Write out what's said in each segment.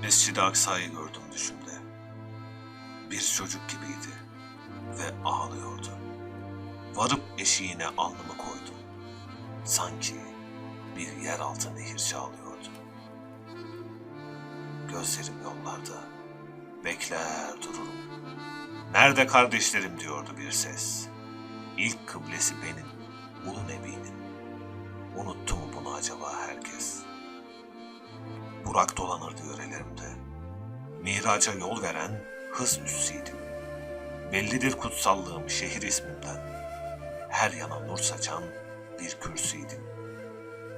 Mescid-i Aksa'yı gördüm düşümde. Bir çocuk gibiydi ve ağlıyordu. Varıp eşiğine alnımı koydum. Sanki bir yeraltı nehir çağlıyordu. Gözlerim yollarda. Bekler dururum. Nerede kardeşlerim diyordu bir ses. İlk kıblesi benim, ulu nebinin. Unuttu mu bunu acaba herkes? Burak dolanırdı yörelerimde. Miraca yol veren hız üssüydüm. Bellidir kutsallığım şehir ismimden. Her yana nur saçan bir kürsüydüm.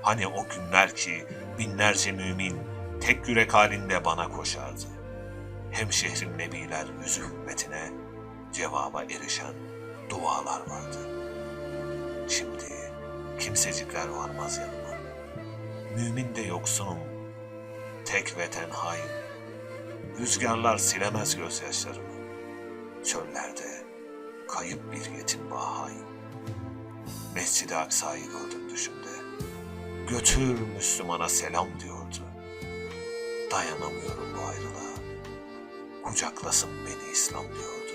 Hani o günler ki binlerce mümin tek yürek halinde bana koşardı. Hem şehrin nebiler yüzü hümmetine cevaba erişen dualar vardı. Şimdi kimsecikler varmaz yanıma. Mümin de yoksunum, tek ve tenhayım. Rüzgarlar silemez gözyaşlarımı. Çöllerde kayıp bir yetim bahayım. Mescid-i Aksa'yı gördüm düşümde. Götür Müslümana selam diyordu. Dayanamıyorum bu ayrılığa. Kucaklasın beni İslam diyordu.